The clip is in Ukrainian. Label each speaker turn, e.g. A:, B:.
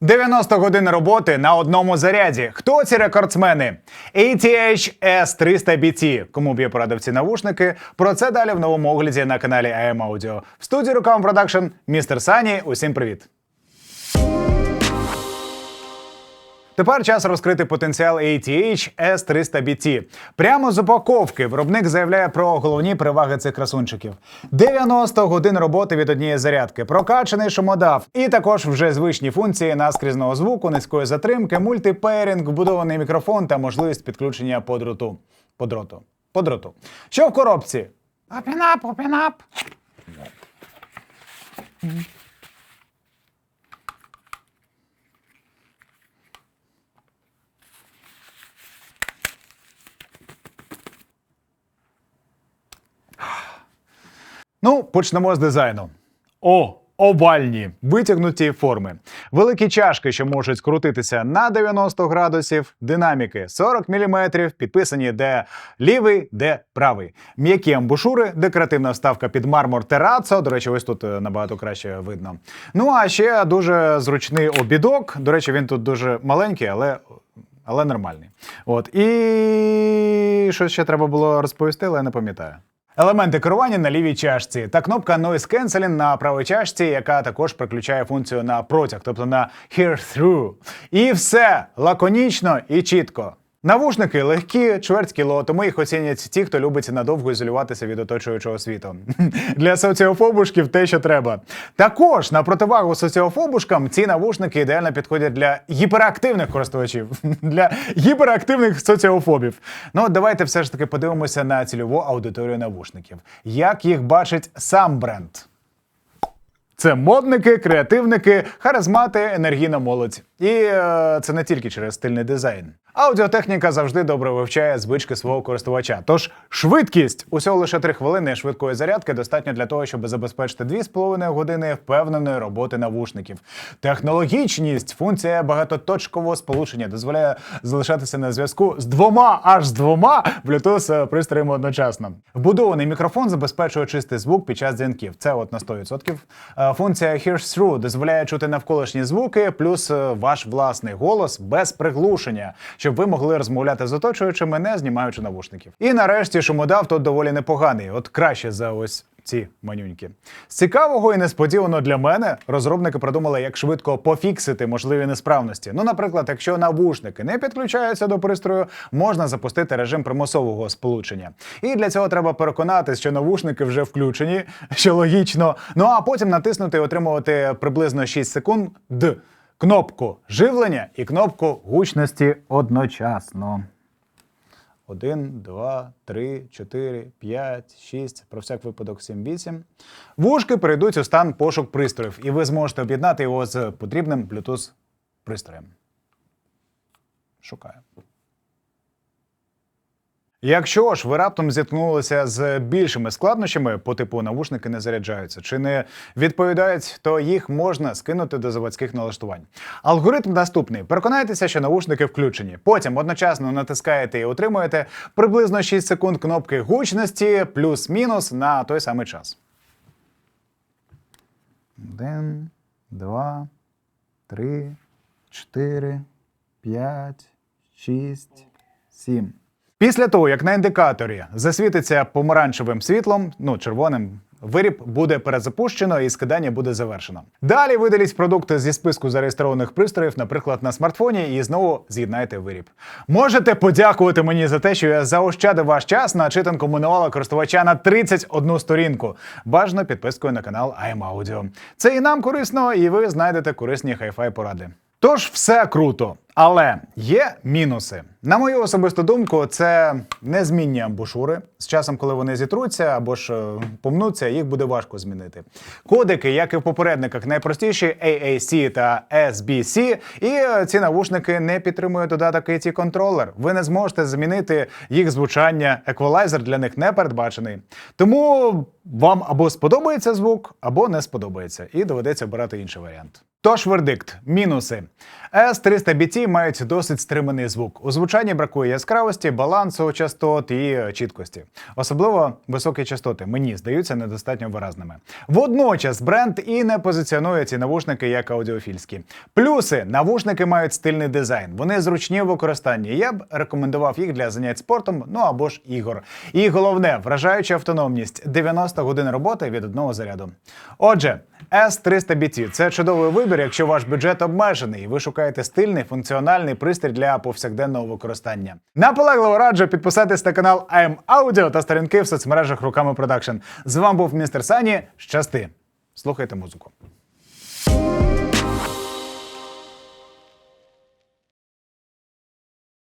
A: 90 годин роботи на одному заряді. Хто ці рекордсмени? ATH S300 BT. Кому б я порадив ці навушники? Про це далі в новому огляді на каналі AM Audio. В студії Рукам Продакшн містер Сані. Усім привіт. Тепер час розкрити потенціал ATH S300 BT. Прямо з упаковки виробник заявляє про головні переваги цих красунчиків: 90 годин роботи від однієї зарядки, прокачаний шумодав, і також вже звичні функції наскрізного звуку, низької затримки, мультипейрінг, вбудований мікрофон та можливість підключення по дроту. По дроту. По дроту. Що в коробці? Open up, open Ну, почнемо з дизайну. О, овальні, витягнуті форми. Великі чашки, що можуть скрутитися на 90 градусів, динаміки 40 мм, підписані де лівий, де правий. М'які амбушури, декоративна вставка під мармур терацо. До речі, ось тут е, набагато краще видно. Ну а ще дуже зручний обідок. До речі, він тут дуже маленький, але. Але нормальний. От. І що ще треба було розповісти, але я не пам'ятаю. Елементи керування на лівій чашці та кнопка Noise Cancelling на правій чашці, яка також приключає функцію на протяг, тобто на Hear Through. І все лаконічно і чітко. Навушники легкі, чверть кіло, тому їх оцінять ті, хто любить надовго ізолюватися від оточуючого світу. Для соціофобушків те, що треба. Також на противагу соціофобушкам ці навушники ідеально підходять для гіперактивних користувачів, для гіперактивних соціофобів. Ну, давайте все ж таки подивимося на цільову аудиторію навушників. Як їх бачить сам бренд? Це модники, креативники, харизмати, енергійна молодь. І е, це не тільки через стильний дизайн. Аудіотехніка завжди добре вивчає звички свого користувача. Тож швидкість усього лише 3 хвилини швидкої зарядки достатньо для того, щоб забезпечити 2,5 години впевненої роботи навушників. Технологічність, функція багатоточкового сполучення дозволяє залишатися на зв'язку з двома аж з двома Bluetooth пристроями одночасно. Вбудований мікрофон забезпечує чистий звук під час дзвінків. Це от на 100%. Функція Hears Through дозволяє чути навколишні звуки, плюс е, ваш власний голос без приглушення, щоб ви могли розмовляти з оточуючими, не знімаючи навушників. І нарешті шумодав тут доволі непоганий, от краще за ось. Ці манюньки. Цікавого і несподівано для мене розробники придумали, як швидко пофіксити можливі несправності. Ну, наприклад, якщо навушники не підключаються до пристрою, можна запустити режим примусового сполучення. І для цього треба переконатись, що навушники вже включені, що логічно. Ну а потім натиснути і отримувати приблизно 6 секунд кнопку живлення і кнопку гучності одночасно. Один, два, три, чотири, п'ять, шість, про всяк випадок 7, 8. Вушки перейдуть у стан пошук пристроїв, і ви зможете об'єднати його з потрібним Bluetooth пристроєм. Шукаю. Якщо ж ви раптом зіткнулися з більшими складнощами по типу навушники не заряджаються чи не відповідають, то їх можна скинути до заводських налаштувань. Алгоритм наступний: переконайтеся, що навушники включені. Потім одночасно натискаєте і отримуєте приблизно 6 секунд кнопки гучності плюс-мінус на той самий час. Один, два, три, чотири, п'ять, шість, сім. Після того, як на індикаторі засвітиться помаранчевим світлом, ну червоним. Виріб буде перезапущено і скидання буде завершено. Далі видаліть продукти зі списку зареєстрованих пристроїв, наприклад, на смартфоні, і знову з'єднайте виріб. Можете подякувати мені за те, що я заощадив ваш час на читанку мануала користувача на 31 сторінку. Бажано підпискою на канал IM Audio. Це і нам корисно, і ви знайдете корисні хай-фай поради. Тож все круто, але є мінуси. На мою особисту думку, це незмінні амбушури. З часом, коли вони зітруться або ж е, помнуться, їх буде важко змінити. Кодики, як і в попередниках, найпростіші AAC та SBC, і е, ці навушники не підтримують додаток AT контролер. Ви не зможете змінити їх звучання. Еквалайзер для них не передбачений. Тому вам або сподобається звук, або не сподобається, і доведеться обирати інший варіант. Тож вердикт, мінуси. S300BT мають досить стриманий звук. У звучанні бракує яскравості, балансу частот і е, чіткості. Особливо високі частоти мені здаються недостатньо виразними. Водночас бренд і не позиціонує ці навушники як аудіофільські. Плюси навушники мають стильний дизайн. Вони зручні в використанні. Я б рекомендував їх для занять спортом, ну або ж ігор. І головне, вражаюча автономність 90 годин роботи від одного заряду. Отже, S300BT – це чудовий вибір, якщо ваш бюджет обмежений, і ви шукаєте стильний функціональний пристрій для повсякденного використання. Наполегливо раджу підписатись на канал AM Audio та сторінки в соцмережах руками продакшн. З вами був містер Сані. Щасти. Слухайте музику.